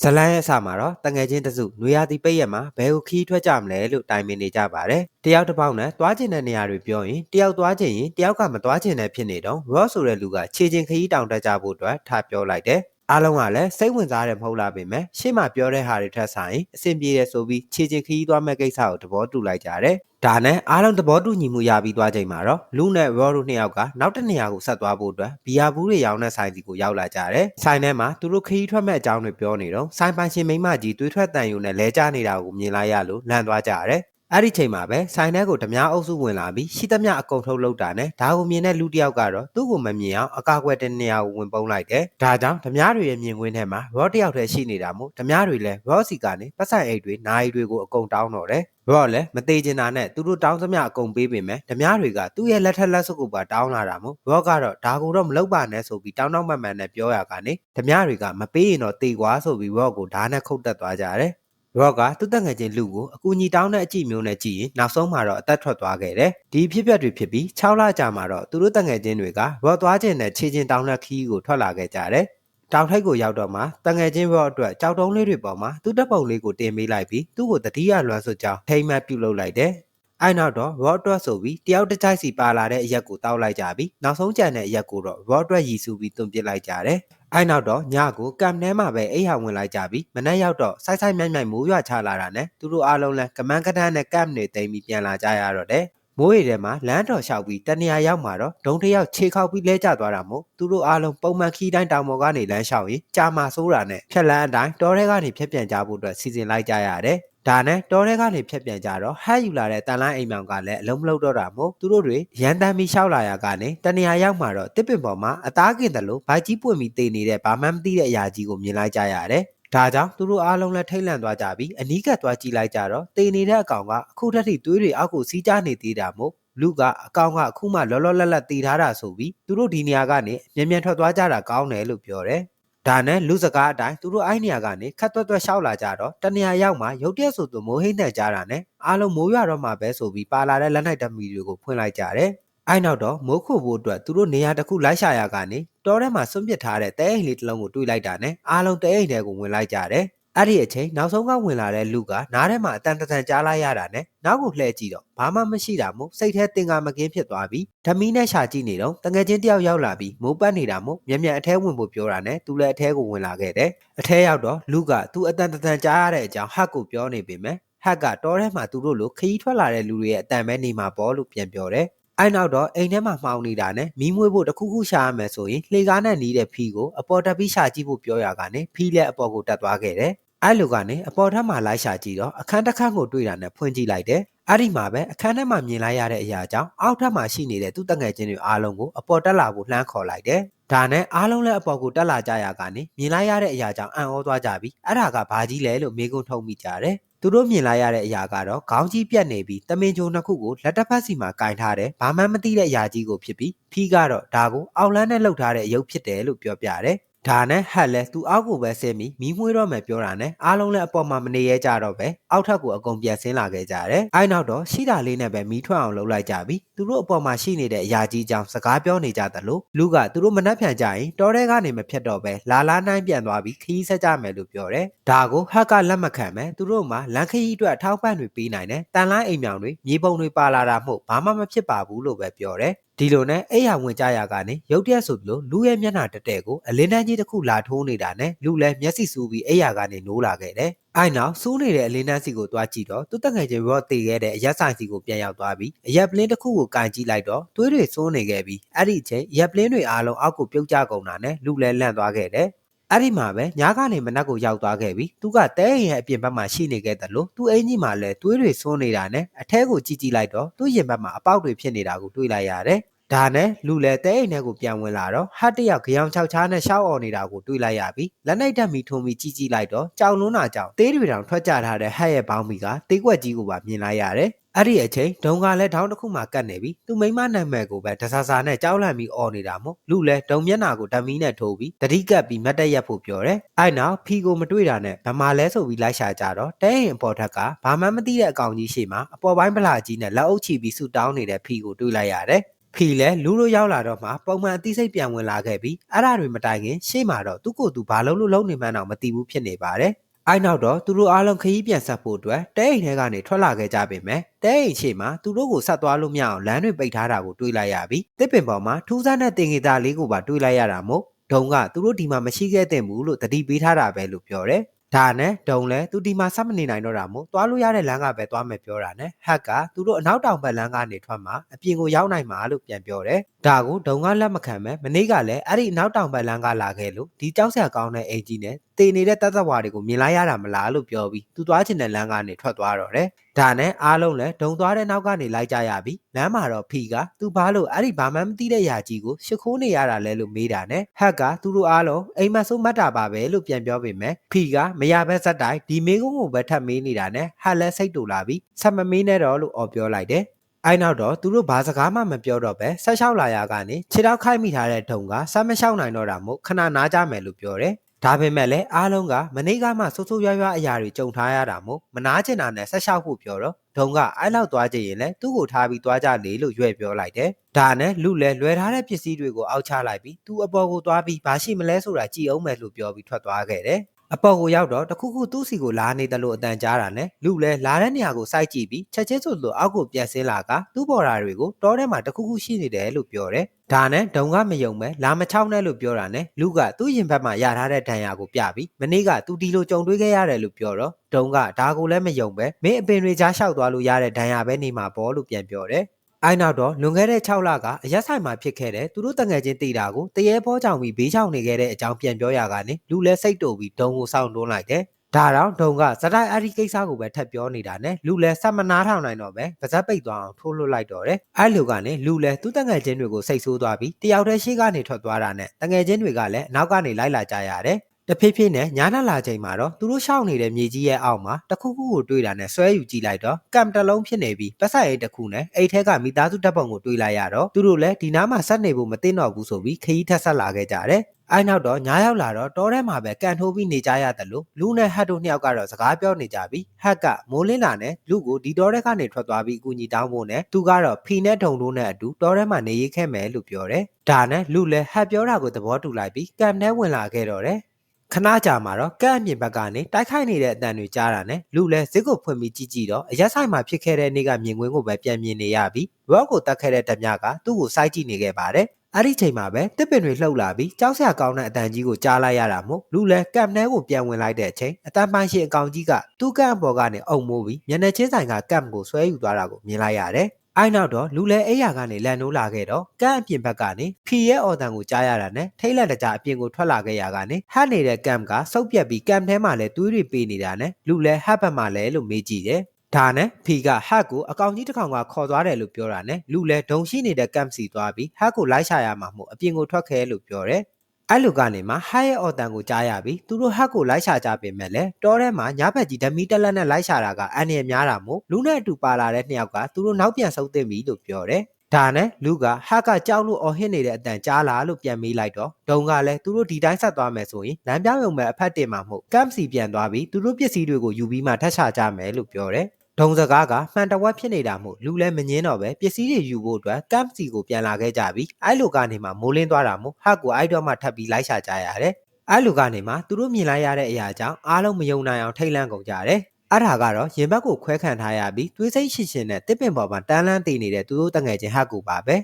ဇလန်းရဲ့အစမှာတော့တငယ်ချင်းတစုနွေရာသီပိတ်ရက်မှာဘယ်ကိုခီးထွက်ကြမလဲလို့တိုင်ပင်နေကြပါတယ်။တယောက်တစ်ပေါက်နဲ့သွားကျင်တဲ့နေရာတွေပြောရင်တယောက်သွားကျင်ရင်တယောက်ကမသွားကျင်တဲ့ဖြစ်နေတော့ Ross ဆိုတဲ့လူကခြေချင်းခီးတောင်တက်ကြဖို့အတွက်ထားပြောလိုက်တယ်။အားလုံးကလည်းစိတ်ဝင်စားတယ်မဟုတ်လားပေမဲ့ရှေ့မှာပြောတဲ့ဟာတွေထက်ဆိုင်အဆင်ပြေတယ်ဆိုပြီးခြေချင်းခီးသွားမဲ့ကိစ္စကိုသဘောတူလိုက်ကြတယ်။ ဒါနဲ့အားလုံးသဘောတူညီမှုရပြီးသွားချိန်မှာတော့လူနဲ့ Raw တို့နှစ်ယောက်ကနောက်တစ်နေရာကိုဆက်သွားဖို့အတွက်ဘီယာဘူးတွေရောင်းတဲ့ဆိုင်စီကိုရောက်လာကြတယ်။ဆိုင်ထဲမှာသူတို့ခရီးထွက်မဲ့အကြောင်းတွေပြောနေတော့ဆိုင်ပိုင်ရှင်မိန်းမကြီးတွေးထွက်တန်ယူနဲ့လဲကျနေတာကိုမြင်လိုက်ရလို့လန့်သွားကြတယ်။ အဲ့ဒီချိန်မှာပဲဆိုင်ထဲကိုဓမြအုပ်စုဝင်လာပြီးရှိသမျှအကုန်ထုတ်လုပ်တာနဲ့ဒါကိုမြင်တဲ့လူတစ်ယောက်ကတော့သူ့ကိုမမြင်အောင်အကာအကွယ်တဲ့နေရာကိုဝင်ပုံးလိုက်တယ်။ဒါကြောင့်ဓမြတွေရဲ့မြင်ကွင်းထဲမှာရော့တစ်ယောက်တည်းရှိနေတာမို့ဓမြတွေလည်းရော့စီကနေပတ်ဆိုင်အိတ်တွေနာရီတွေကိုအကုန်တောင်းတော့တယ်။ရော့လည်းမသေးချင်တာနဲ့သူတို့တောင်းသမျှအကုန်ပေးပေမဲ့ဓမြတွေကသူ့ရဲ့လက်ထက်လက်စုပ်ကိုပါတောင်းလာတာမို့ရော့ကတော့ဒါကိုတော့မလုပ်ပါနဲ့ဆိုပြီးတောင်းတောင်းမှန်မှန်နဲ့ပြောရကနေဓမြတွေကမပေးရင်တော့တေကွာဆိုပြီးရော့ကိုဓာတ်နဲ့ခုတ်တက်သွားကြတယ်။ Rock ကသူ့တက်ငယ်ချင်းလူကိုအကူအညီတောင်းတဲ့အကြည့်မျိုးနဲ့ကြည့်ရင်နောက်ဆုံးမှာတော့အသက်ထွက်သွားခဲ့တယ်။ဒီဖြစ်ပျက်တွေဖြစ်ပြီး6လကြာမှာတော့သူတို့တက်ငယ်ချင်းတွေက Rock သွားခြင်းနဲ့ခြေချင်းတောင်းတဲ့ခီးကိုထွက်လာခဲ့ကြတယ်။တောင်ထိပ်ကိုရောက်တော့မှတငယ်ချင်း Rock အတွက်ကြောက်တုံးလေးတွေပေါ်မှာသူ့တပ်ပုံလေးကိုတင်ပေးလိုက်ပြီးသူ့ကိုတတိယလွမ်းစွကြောင်းထိမ့်မှတ်ပြုတ်လုပ်လိုက်တယ်။အဲ့နောက်တော့ Rock အတွက်ဆိုပြီးတယောက်တစ်ချိုက်စီပါလာတဲ့အရက်ကိုတောက်လိုက်ကြပြီးနောက်ဆုံးကြံတဲ့အရက်ကိုတော့ Rock အတွက်ရည်စူးပြီးသွန်ပစ်လိုက်ကြတယ်။ အဲ့နောက်တော့ညကိုကမ်ထဲမှာပဲအိတ်ဟာဝင်လိုက်ကြပြီးမနက်ရောက်တော့စိုက်စိုက်မြိုင်မြိုင်မိုးရွာချလာတာနဲ့သူတို့အားလုံးလဲကမန်းကတန်းနဲ့ကမ်နေသိမ်းပြီးပြန်လာကြရတော့တယ်။မိုးရီထဲမှာလမ်းတော်လျှောက်ပြီးတနေရာရောက်မှာတော့ဒုံတစ်ယောက်ခြေခောက်ပြီးလဲကျသွားတာမို့သူတို့အားလုံးပုံမှန်ခီးတိုင်းတောင်ပေါ်ကနေလမ်းလျှောက်ရင်ကြာမာဆိုးတာနဲ့ဖြက်လန်းအတိုင်းတောထဲကနေဖြက်ပြန်ကြဖို့အတွက်စီစဉ်လိုက်ကြရတယ်။ ဒါနဲ့တောထဲကနေဖြတ်ပြန်ကြတော့ဟဲ့ယူလာတဲ့တန်လိုင်းအိမ်မောင်ကလည်းအလုံးမလုံးတော့တာမို့သူတို့တွေရန်တမ်းပြီးရှောက်လာရကနေတနေရာရောက်မှာတော့တစ်ပင်ပေါ်မှာအသားကင်တယ်လို့ဘိုက်ကြီးပွင့်ပြီးတေနေတဲ့ဘာမှမသိတဲ့အရာကြီးကိုမြင်လိုက်ကြရတယ်။ဒါကြောင့်သူတို့အားလုံးလည်းထိတ်လန့်သွားကြပြီးအနီးကပ်သွားကြည့်လိုက်ကြတော့တေနေတဲ့အကောင်ကအခုထက်ထိသွေးတွေအောက်ကိုစီးကျနေသေးတာမို့လူကအကောင်ကအခုမှလောလောလတ်လတ်တည်ထားတာဆိုပြီးသူတို့ဒီနေရာကနေမြန်မြန်ထွက်သွားကြတာကောင်းတယ်လို့ပြောတယ်။ ဒါနဲ့လူစကားအတိုင်းသူတို့အိုင်းနေရာကနေခတ်သွက်သွက်ရှောက်လာကြတော့တနေရာရောက်မှရုတ်တရက်ဆိုသူမိုးဟိမ့်နဲ့ကြတာနဲ့အားလုံးမိုးရွာတော့မှပဲဆိုပြီးပါလာတဲ့လက်နိုင်ဓမီတွေကိုဖွင့်လိုက်ကြတယ်။အဲ့နောက်တော့မိုးခုဖို့အတွက်သူတို့နေရာတစ်ခုလိုက်ရှာရကနေတောထဲမှာဆွန့်ပစ်ထားတဲ့တဲအိမ်လေးတစ်လုံးကိုတွေးလိုက်တာနဲ့အားလုံးတဲအိမ်ထဲကိုဝင်လိုက်ကြတယ်။ အဲ့ဒီအချိန်နောက်ဆုံးကဝင်လာတဲ့လူကနားထဲမှာအတန်တန်ကြားလိုက်ရတာနဲ့နောက်ကိုလှည့်ကြည့်တော့ဘာမှမရှိတာမို့စိတ်ထဲတင်ကာမကင်းဖြစ်သွားပြီးဓမီနဲ့ရှာကြည့်နေတော့တငယ်ချင်းတယောက်ရောက်လာပြီးမိုးပတ်နေတာမို့မြန်မြန်အထဲဝင်ဖို့ပြောတာနဲ့သူလည်းအထဲကိုဝင်လာခဲ့တယ်အထဲရောက်တော့လူကသူအတန်တန်ကြားရတဲ့အကြောင်းဟတ်ကိုပြောနေပေမဲ့ဟတ်ကတောထဲမှာသူတို့လိုခရီးထွက်လာတဲ့လူတွေရဲ့အတန်ပဲနေမှာပေါ့လို့ပြန်ပြောတယ် အဲ့နောက်တော့အိမ်ထဲမှာမှောင်နေတာနဲ့မီးမွေးဖို့တခုခုရှာရမယ်ဆိုရင်လှေကားနဲ့နီးတဲ့ဖီကိုအပေါ်တက်ပြီးရှာကြည့်ဖို့ပြောရကနေဖီလည်းအပေါ်ကိုတက်သွားခဲ့တယ်အဲ့လိုကနေအပေါ်ထပ်မှာလိုက်ရှာကြည့်တော့အခန်းတစ်ခန်းကိုတွေ့တာနဲ့ဖွင့်ကြည့်လိုက်တယ်။အဲ့ဒီမှာပဲအခန်းထဲမှာမြင်လိုက်ရတဲ့အရာကြောင့်အောက်ထပ်မှာရှိနေတဲ့သူ့တငယ်ချင်းတွေအားလုံးကိုအပေါ်တက်လာဖို့လှမ်းခေါ်လိုက်တယ်။ဒါနဲ့အားလုံးလည်းအပေါ်ကိုတက်လာကြရကနေမြင်လိုက်ရတဲ့အရာကြောင့်အံ့ဩသွားကြပြီးအဲ့ဒါကဘာကြီးလဲလို့မေးခွန်းထုတ်မိကြတယ်။ သူတို့မြင်လိုက်ရတဲ့အရာကတော့ခေါင်းကြီးပြက်နေပြီးတမင်ကြုံနှစ်ခုကိုလက်တစ်ဖက်စီမှာကင်ထားတယ်။ဘာမှမသိတဲ့အရာကြီးကိုဖြစ်ပြီးဖီးကတော့ဒါကိုအောက်လန်းနဲ့လှုပ်ထားတဲ့အယုတ်ဖြစ်တယ်လို့ပြောပြတယ်။ ဒါနဲ့ဟက်လဲသူအောက်ကိုပဲဆင်းပြီးမီးမွှေးတော့မယ်ပြောတာနဲ့အားလုံးလည်းအပေါ်မှာမနေရဲကြတော့ပဲအောက်ထပ်ကိုအကုန်ပြန်ဆင်းလာခဲ့ကြတယ်။အဲနောက်တော့ရှိတာလေးနဲ့ပဲမီးထွက်အောင်လုပ်လိုက်ကြပြီးသူတို့အပေါ်မှာရှိနေတဲ့အရာကြီးကြောင့်စကားပြောနေကြသလိုလူကသူတို့မနှက်ဖြန်ကြရင်တောထဲကနေမဖြတ်တော့ပဲလာလာနိုင်ပြန်သွားပြီးခီးဆက်ကြမယ်လို့ပြောတယ်။ဒါကိုဟက်ကလက်မခံပဲသူတို့မှလန်ခီးအတွက်အထောက်ပံ့တွေပေးနိုင်တယ်။တန်လိုင်းအိမ်မြောင်တွေမြေပုံတွေပါလာတာမို့ဘာမှမဖြစ်ပါဘူးလို့ပဲပြောတယ်။ဒီလိုနဲ့အဲ့ရဝင်ကြရကနေရုတ်တရက်ဆိုသလိုလူရဲ့မျက်နှာတက်တဲ့ကိုအလင်းတန်းကြီးတစ်ခုလာထိုးနေတာနဲ့လူလည်းမျက်စိစူးပြီးအဲ့ရကနေနိုးလာခဲ့တယ်။အဲ့နောက်စူးနေတဲ့အလင်းတန်းစီကိုတွားကြည့်တော့သူ့တငယ်ချင်းရော့တေခဲ့တဲ့အရက်ဆိုင်စီကိုပြန်ရောက်သွားပြီးအရက်ပလင်းတစ်ခုကိုကင်ကြည့်လိုက်တော့သွေးတွေစိုးနေခဲ့ပြီးအဲ့ဒီအချိန်ရက်ပလင်းတွေအားလုံးအောက်ကိုပြုတ်ကျကုန်တာနဲ့လူလည်းလန့်သွားခဲ့တယ်။ အဲ့ဒီမှာပဲညာကနေမနက်ကိုရောက်သွားခဲ့ပြီးသူကတဲရင်ရဲ့အပြင်ဘက်မှာရှိနေခဲ့တယ်လို့သူ့အင်ကြီးမှာလည်းသွေးတွေစိုးနေတာနဲ့အထဲကိုကြည့်ကြည့်လိုက်တော့သူ့ရင်ဘက်မှာအပေါက်တွေဖြစ်နေတာကိုတွေ့လိုက်ရတယ်။ဒါနဲ့လူလည်းတဲအိမ်ထဲကိုပြန်ဝင်လာတော့ဟတ်တယောက်ကြောင်ချောက်ချားနဲ့ရှောက်អော်နေတာကိုတွေ့လိုက်ရပြီးလက်နှိပ်တက်မီထုံပြီးကြည့်ကြည့်လိုက်တော့ကြောင်လွန်းတာကြောင့်သေးတွေတောင်ထွက်ကြထားတဲ့ဟတ်ရဲ့ဘောင်းမီကတေးကွက်ကြီးကိုပါမြင်လိုက်ရတယ်။ အဲ့ဒီအချိန်ဒုံကလည်းထောင်းတစ်ခုမှကတ်နေပြီသူမိမနာမည်ကိုပဲဒဆာဆာနဲ့ကြောက်လန့်ပြီးអော်နေတာမို့လူလည်းဒုံမျက်နာကိုဓမီနဲ့ထိုးပြီးတတိကပ်ပြီးမတ်တက်ရက်ဖို့ပြောတယ်။အဲ့နောက်ဖီကိုမတွေ့တာနဲ့ဗမာလဲဆိုပြီးလိုက်ရှာကြတော့တဲရင်အပေါ်ထက်ကဘာမှမသိတဲ့အကောင်ကြီးရှိမှအပေါ်ပိုင်းဗလာကြီးနဲ့လက်အုပ်ချပြီးဆူတောင်းနေတဲ့ဖီကိုတွေ့လိုက်ရတယ်။ဖီလည်းလူလိုရောက်လာတော့မှပုံမှန်အသိစိတ်ပြန်ဝင်လာခဲ့ပြီးအဲ့ဒါတွေမတိုင်ခင်ရှေ့မှာတော့သူ့ကိုယ်သူဘာလို့လို့လုံးနေမှန်းတော့မသိဘူးဖြစ်နေပါတယ်။ အဲ့နောက်တော့သူတို့အားလုံးခရီးပြန်ဆက်ဖို့အတွက်တဲအိမ်ထဲကနေထွက်လာခဲ့ကြပေမဲ့တဲအိမ်ရှိမှာသူတို့ကိုဆက်သွားလို့မရအောင်လမ်းတွေပိတ်ထားတာကိုတွေးလိုက်ရပြီးတစ်ပင်ပေါ်မှာထူးဆန်းတဲ့တင်ငေသားလေးကိုပါတွေးလိုက်ရတာမို့ဒုံကသူတို့ဒီမှာမရှိခဲ့တဲ့ဘူးလို့တတိပေးထားတာပဲလို့ပြောတယ်။ဒါနဲ့ဒုံလဲသူဒီမှာဆက်မနေနိုင်တော့တာမို့သွားလို့ရတဲ့လမ်းကပဲသွားမယ်ပြောတာနဲ့ဟက်ကသူတို့အနောက်တောင်ဘက်လမ်းကနေထွက်မှာအပြင်ကိုရောက်နိုင်မှာလို့ပြန်ပြောတယ်။ ဒါကိုဒုံကလက်မခံပဲမနေ့ကလည်းအဲ့ဒီအနောက်တောင်ဘက်လမ်းကလာခဲ့လို့ဒီကြောက်စရာကောင်းတဲ့အင်ဂျီနဲ့တည်နေတဲ့တပ်သက်ဝါတွေကိုမြင်လိုက်ရတာမလားလို့ပြောပြီးသူသွားချင်တဲ့လမ်းကနေထွက်သွားတော့တယ်။ဒါနဲ့အားလုံးလည်းဒုံသွားတဲ့နောက်ကနေလိုက်ကြရပြီးလမ်းမှာတော့ဖီကသူဘာလို့အဲ့ဒီဘာမှမသိတဲ့ယာကြီးကိုရှ िख ိုးနေရတာလဲလို့မေးတာနဲ့ဟက်ကသူတို့အားလုံးအိမ်မဆိုးမှတ်တာပါပဲလို့ပြန်ပြောပေမဲ့ဖီကမရဘက်ဇက်တိုင်းဒီမေးခွန်းကိုပဲထပ်မေးနေတာနဲ့ဟက်လည်းစိတ်တူလာပြီးဆက်မမေးနဲ့တော့လို့អော်ပြောလိုက်တယ် အဲ့နောက်တော့သူတို့ဘာစကားမှမပြောတော့ပဲဆက်လျှောက်လာရကနေခြေထောက်ခိုက်မိထားတဲ့ဒုံကဆက်မလျှောက်နိုင်တော့တာမို့ခဏနားကြမယ်လို့ပြောတယ်ဒါပေမဲ့လည်းအားလုံးကမနေ့ကမှဆိုးဆိုးရွားရွားအရာတွေကြုံထားရတာမို့မနာကျင်တာနဲ့ဆက်လျှောက်ဖို့ပြောတော့ဒုံကအဲ့လောက်သွားကြရင်လည်းသူ့ကိုထားပြီးသွားကြလေလို့ရွဲ့ပြောလိုက်တယ်။ဒါနဲ့လူလည်းလွယ်ထားတဲ့ပစ္စည်းတွေကိုအောက်ချလိုက်ပြီးသူ့အပေါ်ကိုသွားပြီးဘာရှိမလဲဆိုတာကြည်အောင်မယ်လို့ပြောပြီးထွက်သွားခဲ့တယ်။ အပေါ်ကိုရောက်တော့တခုခုသူ့စီကိုလာနေတယ်လို့အတန်ကြားတာနဲ့လူလည်းလာတဲ့နေရာကိုစိုက်ကြည့်ပြီးချက်ချင်းဆိုလို့အောက်ကိုပြန်ဆင်းလာကသူ့ပေါ်ဓာတွေကိုတောထဲမှာတခုခုရှိနေတယ်လို့ပြောတယ်။ဒါနဲ့ဒုံကမယုံပဲလာမချောင်းနဲ့လို့ပြောတာနဲ့လူကသူ့ရင်ဘတ်မှာရထားတဲ့ဒဏ်ရာကိုပြပြီးမနေ့ကသူဒီလိုကြုံတွေ့ခဲ့ရတယ်လို့ပြောတော့ဒုံကဒါကိုလည်းမယုံပဲမင်းအပင်တွေကြားလျှောက်သွားလို့ရတဲ့ဒဏ်ရာပဲနေမှာပေါ့လို့ပြန်ပြောတယ်။ အဲ့နောက်တော့လွန်ခဲ့တဲ့6လကအရက်ဆိုင်မှာဖြစ်ခဲ့တဲ့သူတို့တငယ်ချင်းတီတာကိုတရေပေါ်ကြောင်ပြီးဘေးချောင်နေခဲ့တဲ့အကြောင်းပြန်ပြောရကနေလူလဲစိတ်တူပြီးဒုံကိုစောင့်တွန်းလိုက်တယ်။ဒါတော့ဒုံကဇတိုက်အဒီကိစ္စကိုပဲထပ်ပြောနေတာနဲ့လူလဲဆက်မနာထောင်နိုင်တော့ပဲပါဇက်ပိတ်သွားအောင်ထိုးလွှတ်လိုက်တော့တယ်။အဲ့လူကနေလူလဲသူ့တငယ်ချင်းတွေကိုစိတ်ဆိုးသွားပြီးတယောက်တည်းရှိကနေထွက်သွားတာနဲ့တငယ်ချင်းတွေကလည်းနောက်ကနေလိုက်လာကြရတယ်။ တဖြည်းဖြည်းနဲ့ညာနာလာချိန်မှာတော့သူတို့ရှောက်နေတဲ့မြေကြီးရဲ့အောက်မှာတခုခုကိုတွေးတာနဲ့ဆွဲယူကြည့်လိုက်တော့ကံတလုံးဖြစ်နေပြီးပတ်ဆက်အိတ်တစ်ခုနဲ့အိတ်ထဲကမိသားစုတပ်ပုံကိုတွေးလိုက်ရတော့သူတို့လည်းဒီနားမှာဆက်နေဖို့မသိတော့ဘူးဆိုပြီးခရီးထက်ဆက်လာခဲ့ကြတယ်။အဲ့နောက်တော့ညာရောက်လာတော့တောထဲမှာပဲကန်ထိုးပြီးနေကြရတယ်လို့လူနဲ့ဟတ်တို့နှစ်ယောက်ကတော့စကားပြောနေကြပြီးဟတ်ကမိုးလင်းလာနဲ့လူကိုဒီတောထဲကနေထွက်သွားပြီးအကူအညီတောင်းဖို့နဲ့သူကတော့ဖီနဲ့ထုံတို့နဲ့အတူတောထဲမှာနေရခဲ့မယ်လို့ပြောတယ်။ဒါနဲ့လူလည်းဟတ်ပြောတာကိုသဘောတူလိုက်ပြီးကံထဲဝင်လာခဲ့တော့တယ်။ ခဏကြာမှာတော့ကန့်အမြင့်ဘက်ကနေတိုက်ခိုက်နေတဲ့အတန်တွေကြားတာနဲ့လူလဲဇစ်ကိုဖွင့်ပြီးကြည့်ကြည့်တော့အရက်ဆိုင်မှာဖြစ်ခဲ့တဲ့နေ့ကမြင်ကွင်းကိုပဲပြန်မြင်နေရပြီးဘော့ကိုတတ်ခဲ့တဲ့ဓမြကသူ့ကိုစိုက်ကြည့်နေခဲ့ပါတယ်အဲ့ဒီချိန်မှာပဲတစ်ပင်တွေလှုပ်လာပြီးကြောက်စရာကောင်းတဲ့အတန်ကြီးကိုကြားလိုက်ရတာမို့လူလဲကပ်နှဲကိုပြန်ဝင်လိုက်တဲ့အချိန်အတန်ပိုင်းရှိအကောင်ကြီးကသူ့ကန့်ပေါ်ကနေအုံမိုးပြီးမျက်နှာချင်းဆိုင်ကကပ်ကိုဆွဲယူသွားတာကိုမြင်လိုက်ရတယ် အိုင်နောက်တော့လူလဲအိယာကနေလန်နိုးလာခဲ့တော့ကန့်အပြင်ဘက်ကနေဖီရဲ့အော်တန်ကိုကြားရတာနဲ့ထိတ်လန့်တကြားအပြင်ကိုထွက်လာခဲ့ရကနေဟတ်နေတဲ့ကမ်ကစုပ်ပြက်ပြီးကမ်ထဲမှာလဲသွေးတွေပေးနေတာနဲ့လူလဲဟတ်ဘက်မှာလဲလို့မေးကြည့်တယ်ဒါနဲ့ဖီကဟတ်ကိုအကောင်ကြီးတစ်ကောင်ကခေါ်သွားတယ်လို့ပြောတာနဲ့လူလဲဒုံရှိနေတဲ့ကမ်စီသွားပြီးဟတ်ကိုလိုက်ရှာရမှာမို့အပြင်ကိုထွက်ခဲ့လို့ပြောတယ် အဲ့လူကနေမှဟိုက်ရဲ့အော်တန်ကိုကြားရပြီးသူတို့ဟက်ကိုလိုက်ရှာကြပေမဲ့လည်းတောထဲမှာညဘက်ကြီးဓမီတက်လက်နဲ့လိုက်ရှာတာကအန်ရများတာမို့လူနဲ့အတူပါလာတဲ့နှစ်ယောက်ကသူတို့နောက်ပြန်ဆုတ်သိမ့်ပြီလို့ပြောတယ်ဒါနဲ့လူကဟက်ကကြောက်လို့အော်ဟစ်နေတဲ့အတန်ကြားလာလို့ပြန်မေးလိုက်တော့ဒုံကလည်းသူတို့ဒီတိုင်းဆက်သွားမယ်ဆိုရင်လမ်းပြောင်းရုံပဲအဖက်တင်မှာမဟုတ်ကမ်စီပြန်သွားပြီးသူတို့ပစ္စည်းတွေကိုယူပြီးမှထပ်ချကြမယ်လို့ပြောတယ် ဒုံစကားကမှန်တဝက်ဖြစ်နေတာမို့လူလည်းမငင်းတော့ပဲပစ္စည်းတွေယူဖို့အတွက်ကမ်စီကိုပြန်လာခဲ့ကြပြီးအဲ့လိုကနေမှမိုးလင်းသွားတာမို့ဟတ်ကိုအဲ့တော့မှထပ်ပြီးလိုက်ရှာကြရတယ်အဲ့လိုကနေမှသူတို့မြင်လိုက်ရတဲ့အရာကြောင့်အားလုံးမယုံနိုင်အောင်ထိတ်လန့်ကုန်ကြတယ်အဲ့ဒါကတော့ရင်ဘတ်ကိုခွဲခံထားရပြီးသွေးစိတ်ရှင်းရှင်းနဲ့တစ်ပင်ပေါ်မှာတန်းလန်းတည်နေတဲ့သူတို့တငယ်ချင်းဟတ်ကိုပါပဲ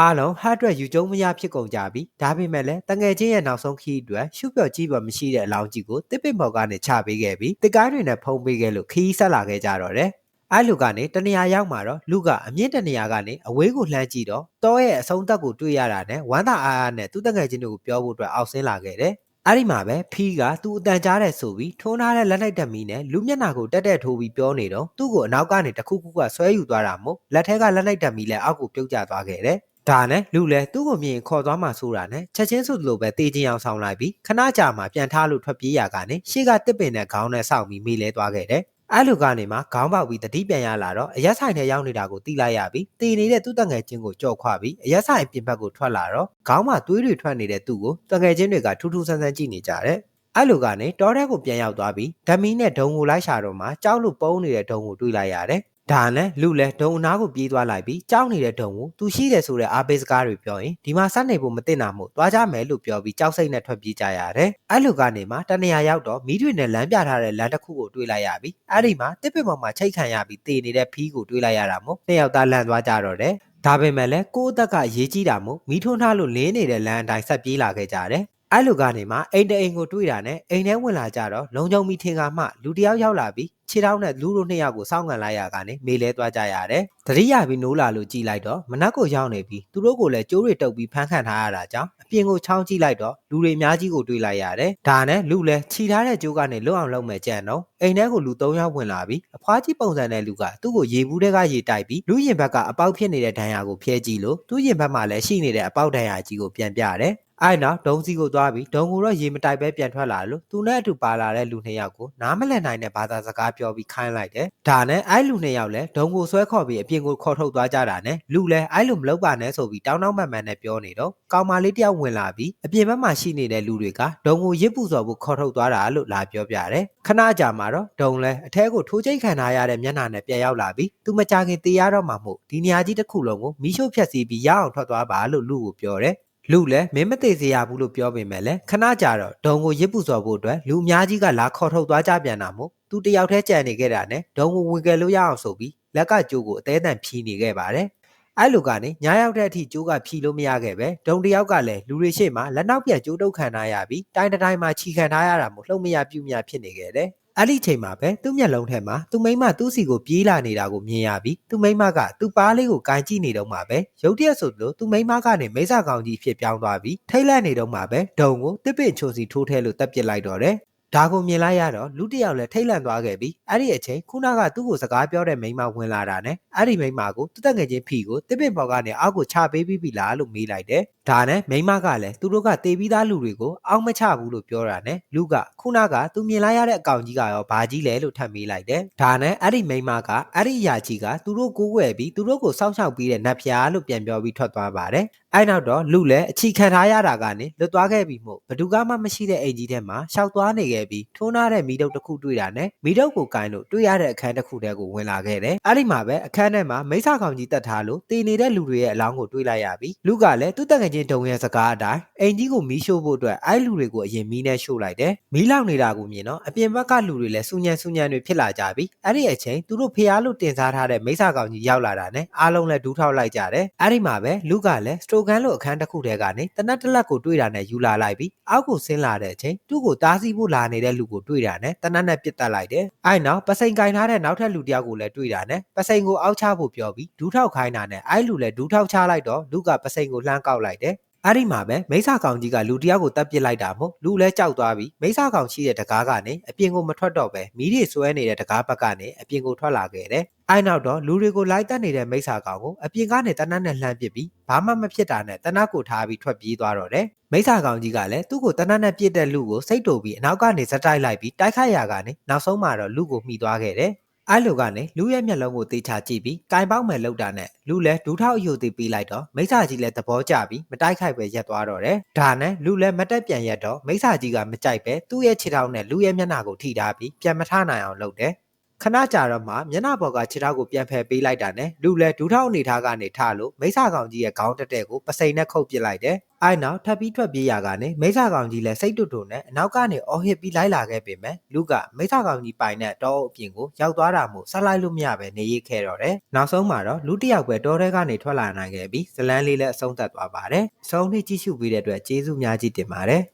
အားလုံးဟတ်အတွက်ယူကျုံမရဖြစ်ကုန်ကြပြီဒါပေမဲ့လည်းတငယ်ချင်းရဲ့နောက်ဆုံးခီးအတွက်ရှုပ်ပြော့ကြီးပေါ်မရှိတဲ့အလောင်းကြီးကိုတစ်ပင်ပေါ်ကနေချပေးခဲ့ပြီးတစ်ကိုင်းတွေနဲ့ဖုံးပေးခဲ့လို့ခီးဆက်လာခဲ့ကြတော့တယ်အဲ့လူကနေတနေရာရောက်မှာတော့လူကအမြင့်တနေရာကနေအဝေးကိုလှမ်းကြည့်တော့တောရဲ့အဆုံးသက်ကိုတွေ့ရတာနဲ့ဝမ်းသာအားအားနဲ့သူ့တငယ်ချင်းတို့ကိုပြောဖို့အတွက်အောက်ဆင်းလာခဲ့တယ်။အဲ့ဒီမှာပဲဖီးကသူ့အတန်ကြားတဲ့ဆိုပြီးထိုးထားတဲ့လက်လိုက်တက်မီနဲ့လူမျက်နှာကိုတက်တက်ထိုးပြီးပြောနေတော့သူ့ကိုအနောက်ကနေတခုခုကဆွဲယူသွားတာမို့လက်ထဲကလက်လိုက်တက်မီလည်းအောက်ကိုပြုတ်ကျသွားခဲ့တယ်။ ဒါနဲ့လူလဲသူ့ကိုမြင်ခေါ်သွားမှဆိုတာနဲ့ချက်ချင်းဆိုသလိုပဲတေးချင်းအောင်ဆောင်လိုက်ပြီးခဏကြာမှပြန်ထားလို့ထွက်ပြေးရကနေရှေ့ကတစ်ပင်နဲ့ခေါင်းနဲ့စောင့်ပြီးမိလဲသွားခဲ့တယ်အဲ့လူကနေမှခေါင်းပေါက်ပြီးတတိပြန်ရလာတော့အရက်ဆိုင်ထဲရောက်နေတာကိုသိလိုက်ရပြီးတည်နေတဲ့သူ့တငယ်ချင်းကိုကြော်ခွပြီးအရက်ဆိုင်ပြင်ဘက်ကိုထွက်လာတော့ခေါင်းမှာသွေးတွေထွက်နေတဲ့သူ့ကိုတငယ်ချင်းတွေကထူးထူးဆန်းဆန်းကြည့်နေကြတယ်အဲ့လူကနေတောထဲကိုပြန်ရောက်သွားပြီးဓမီနဲ့ဒုံကိုလိုက်ရှာတော့မှကြောက်လို့ပုံနေတဲ့ဒုံကိုတွေးလိုက်ရတယ် ဒါနဲ့လူလဲဒုံအနာကိုပြေးသွားလိုက်ပြီးကြောက်နေတဲ့ဒုံကိုသူရှိတယ်ဆိုတဲ့အားပေးစကားတွေပြောရင်ဒီမှာစနေဖို့မသိတာမို့သွားကြမယ်လို့ပြောပြီးကြောက်စိတ်နဲ့ထွက်ပြေးကြရတယ်။အဲ့လိုကနေမှတနေရာရောက်တော့မီးတွေနဲ့လမ်းပြထားတဲ့လမ်းတစ်ခုကိုတွေ့လိုက်ရပြီးအဲ့ဒီမှာတစ်ပင်ပေါ်မှာချိတ်ခံရပြီးတည်နေတဲ့ဖီးကိုတွေ့လိုက်ရတာမို့နှစ်ယောက်သားလန့်သွားကြတော့တယ်။ဒါပေမဲ့လည်းကိုယ့်အသက်ကရေးကြီးတာမို့မီးထွန်းထားလို့လင်းနေတဲ့လမ်းအတိုင်းဆက်ပြေးလာခဲ့ကြတယ်။ အဲ့လိုကနေမှအိမ်တအိမ်ကိုတွေ့တာနဲ့အိမ်ထဲဝင်လာကြတော့လုံချုံမီထင်ကမှလူတစ်ယောက်ရောက်လာပြီးခြေထောက်နဲ့လူတို့နှစ်ယောက်ကိုစောင့်ကန်လိုက်ရကနေမေလဲသွားကြရတယ်။တတိယပြီးနိုးလာလို့ကြည်လိုက်တော့မနက်ကိုရောက်နေပြီးသူတို့ကိုလည်းကျိုးတွေတုပ်ပြီးဖမ်းခံထားရတာကြောင့်အပြင်ကိုချောင်းကြည့်လိုက်တော့လူတွေအများကြီးကိုတွေ့လိုက်ရတယ်။ဒါနဲ့လူလည်းခြိထားတဲ့ကျိုးကနေလွတ်အောင်လုပ်မဲ့ကြံတော့အိမ်ထဲကိုလူ၃ယောက်ဝင်လာပြီးအဖွားကြီးပုံစံတဲ့လူကသူ့ကိုရေဘူးတွေကရေတိုက်ပြီးလူရင်ဘက်ကအပေါက်ဖြစ်နေတဲ့ဒဏ်ရာကိုဖျဲကြည့်လို့သူ့ရင်ဘက်မှာလည်းရှိနေတဲ့အပေါက်ဒဏ်ရာကြီးကိုပြန်ပြတယ်။ အဲ့နောက်ဒုံစီကိုသွားပြီးဒုံကိုတော့ရေမတိုက်ပဲပြန်ထွက်လာလို့သူနဲ့အတူပါလာတဲ့လူနှစ်ယောက်ကိုနားမလည်နိုင်တဲ့ဘာသာစကားပြောပြီးခိုင်းလိုက်တယ်။ဒါနဲ့အဲ့လူနှစ်ယောက်လည်းဒုံကိုဆွဲခေါ်ပြီးအပြင်ကိုခေါ်ထုတ်သွားကြတာနဲ့လူလည်းအဲ့လိုမလုပ်ပါနဲ့ဆိုပြီးတောင်းတောင်းပန်ပန်နဲ့ပြောနေတော့ကောင်မလေးတယောက်ဝင်လာပြီးအပြင်ဘက်မှာရှိနေတဲ့လူတွေကဒုံကိုရစ်ပူစော်ဖို့ခေါ်ထုတ်သွားတာလို့လာပြောပြတယ်။ခဏကြာမှာတော့ဒုံလည်းအထဲကိုထိုးချိတ်ခံထားရတဲ့မျက်နှာနဲ့ပြန်ရောက်လာပြီးသူမကြခင်တေးရတော့မှမို့ဒီနေရာကြီးတစ်ခုလုံးကိုမီးရှို့ဖျက်ဆီးပြီးရအောင်ထွက်သွားပါလို့လူကိုပြောတယ်။ လူလည်းမင်းမသေးစေရဘူးလို့ပြောပေမဲ့လည်းခဏကြာတော့ဒုံကိုရစ်ပူစော်ဖို့အတွက်လူအများကြီးကလာခေါ်ထုတ်သွားကြပြန်တာမို့သူတယောက်တည်းကြံနေခဲ့တာနဲ့ဒုံကိုဝင်ကယ်လို့ရအောင်ဆိုပြီးလက်ကကြိုးကိုအသေးအံဖြီးနေခဲ့ပါတယ်။အဲ့လိုကနေညာရောက်တဲ့အထိကြိုးကဖြီးလို့မရခဲ့ပဲဒုံတယောက်ကလည်းလူတွေရှေ့မှာလက်နောက်ပြတ်ကြိုးတုပ်ခံထားရပြီးတိုင်းတိုင်းမှာခြိခံထားရတာမို့လှုပ်မရပြုတ်မရဖြစ်နေခဲ့တယ်။ အဲ့ဒီချိန်မှာပဲသူ့မျက်လုံးထဲမှာသူ့မိမသူ့စီကိုပြေးလာနေတာကိုမြင်ရပြီးသူ့မိမကသူ့ပါးလေးကိုကန်ကြည့်နေတော့မှပဲရုတ်တရက်ဆိုလို့သူ့မိမကနေမိစ္ဆာကောင်ကြီးဖြစ်ပြောင်းသွားပြီးထိတ်လန့်နေတော့မှပဲဒုံကိုတစ်ပင်ချိုစီထိုးထဲလို့တက်ပစ်လိုက်တော့တယ်ဒါကိုမြင်လိုက်ရတော့လူတစ်ယောက်လည်းထိတ်လန့်သွားခဲ့ပြီးအဲ့ဒီအချိန်ခုနကသူ့ကိုစကားပြောတဲ့မိန်းမဝင်လာတာနဲ့အဲ့ဒီမိန်းမကိုသူ့တက်ငယ်ချင်းဖီကိုတစ်ပင်ပေါ်ကနေအောက်ကိုချပေးပြီးပြီလားလို့မေးလိုက်တယ်။ ဒါနဲ့မိန်းမကလည်းသူတို့ကတေးပြီးသားလူတွေကိုအောက်မချဘူးလို့ပြောတာနဲ့လူကခုနကသူမြင်လိုက်ရတဲ့အကောင်ကြီးကရောဘာကြီးလဲလို့ထပ်မေးလိုက်တယ်။ဒါနဲ့အဲ့ဒီမိန်းမကအဲ့ဒီအရာကြီးကသူတို့ကိုးကွယ်ပြီးသူတို့ကိုစောင့်ရှောက်ပြီးတဲ့နတ်ဖျားလို့ပြန်ပြောပြီးထွက်သွားပါတယ်။အဲ့နောက်တော့လူလည်းအချီခံထားရတာကနေလွတ်သွားခဲ့ပြီမို့ဘသူကမှမရှိတဲ့အိမ်ကြီးထဲမှာရှောက်သွားနေခဲ့ပြီးထိုးနာတဲ့မိတုပ်တစ်ခုတွေ့တာနဲ့မိတုပ်ကိုကိုင်းလို့တွေ့ရတဲ့အခန်းတစ်ခုထဲကိုဝင်လာခဲ့တယ်။အဲ့ဒီမှာပဲအခန်းထဲမှာမိစ္ဆာကောင်ကြီးတက်ထားလို့တည်နေတဲ့လူတွေရဲ့အလောင်းကိုတွေ့လိုက်ရပြီးလူကလည်းသူ့တငယ်ချင်းဒုံရဲ့စကားအတိုင်းအိမ်ကြီးကိုမီးရှို့ဖို့အတွက်အဲ့လူတွေကိုအရင်မီးနဲ့ရှို့လိုက်တယ်။မီးလောင်နေတာကိုမြင်တော့အပြင်ဘက်ကလူတွေလည်းစူညံစူညံတွေဖြစ်လာကြပြီးအဲ့ဒီအချိန်သူတို့ဖျားလို့တင်စားထားတဲ့မိစ္ဆာကောင်ကြီးရောက်လာတာနဲ့အားလုံးလည်းဒူးထောက်လိုက်ကြတယ်။အဲ့ဒီမှာပဲလူကလည်းစတိုကန်လို့အခန်းတစ်ခုထဲကနေတနက်တစ်လက်ကိုတွေ့တာနဲ့ယူလာလိုက်ပြီးအောက်ကိုဆင်းလာတဲ့အချိန်သူ့ကိုတားဆီးဖို့လာနေတဲ့လူကိုတွေ့တာနဲ့တနက်နဲ့ပစ်တက်လိုက်တယ်။အဲ့နောက်ပစိန်ကင်ထားတဲ့နောက်ထပ်လူတစ်ယောက်ကိုလည်းတွေ့တာနဲ့ပစိန်ကိုအောက်ချဖို့ပြောပြီးဒူးထောက်ခိုင်းတာနဲ့အဲ့လူလည်းဒူးထောက်ချလိုက်တော့လူကပစိန်ကိုလှမ်းကောက်လိုက်တယ်။ အဲ့ဒီမှာပဲမိစ္ဆာကောင်ကြီးကလူတယောက်ကိုတပ်ပစ်လိုက်တာမို့လူလဲကြောက်သွားပြီးမိစ္ဆာကောင်ရှိတဲ့တကားကနေအပြင်ကိုမထွက်တော့ပဲမီးတွေဆွဲနေတဲ့တကားဘက်ကနေအပြင်ကိုထွက်လာခဲ့တယ်။အဲ့နောက်တော့လူတွေကိုလိုက်တက်နေတဲ့မိစ္ဆာကောင်ကိုအပြင်ကနေတနတ်နဲ့လှမ်းပစ်ပြီးဘာမှမဖြစ်တာနဲ့တနတ်ကိုထားပြီးထွက်ပြေးသွားတော့တယ်။မိစ္ဆာကောင်ကြီးကလည်းသူ့ကိုတနတ်နဲ့ပစ်တဲ့လူကိုစိတ်တူပြီးအနောက်ကနေဇက်တိုက်လိုက်ပြီးတိုက်ခိုက်ရာကနေနောက်ဆုံးမှာတော့လူကိုမှီသွားခဲ့တယ်။ အဲ့လိုကနေလူရဲ့မျက်လုံးကိုတေချာကြည့်ပြီးကင်ပေါက်မယ်လောက်တာနဲ့လူလဲဒူးထောက်အယုတ်သေးပေးလိုက်တော့မိစ္ဆာကြီးလဲသဘောကျပြီးမတိုက်ခိုက်ပဲရက်သွားတော့တယ်။ဒါနဲ့လူလဲမတက်ပြန်ရက်တော့မိစ္ဆာကြီးကမကြိုက်ပဲသူ့ရဲ့ခြေထောက်နဲ့လူရဲ့မျက်နှာကိုထိထားပြီးပြန်မထနိုင်အောင်လုပ်တယ်။ ခဏကြာတော့မှမျက်နှာပေါ်ကခြေထောက်ကိုပြန်ဖယ်ပေးလိုက်တာနဲ့လူလဲဒူးထောက်အနေထားကနေထလို့မိစ္ဆာကောင်ကြီးရဲ့ခေါင်းတက်တဲ့ကိုပစိန်နဲ့ခုတ်ပစ်လိုက်တယ်။အဲ့နောက်ထပ်ပြီးထွက်ပြေးရကနေမိစ္ဆာကောင်ကြီးလဲစိတ်တူတူနဲ့အနောက်ကနေအော်ဟစ်ပြီးလိုက်လာခဲ့ပေမဲ့လူကမိစ္ဆာကောင်ကြီးပိုင်တဲ့တောအုပ်အပြင်ကိုရောက်သွားတာမို့ဆက်လိုက်လို့မရပဲနေရိပ်ခဲ့တော့တယ်။နောက်ဆုံးမှာတော့လူတစ်ယောက်ပဲတောထဲကနေထွက်လာနိုင်ခဲ့ပြီးဇလန်းလေးလည်းအဆုံးသတ်သွားပါတယ်။ဆုံးနှိကြည့်ရှုပေးတဲ့အတွက်ကျေးဇူးများကြီးတင်ပါတယ်။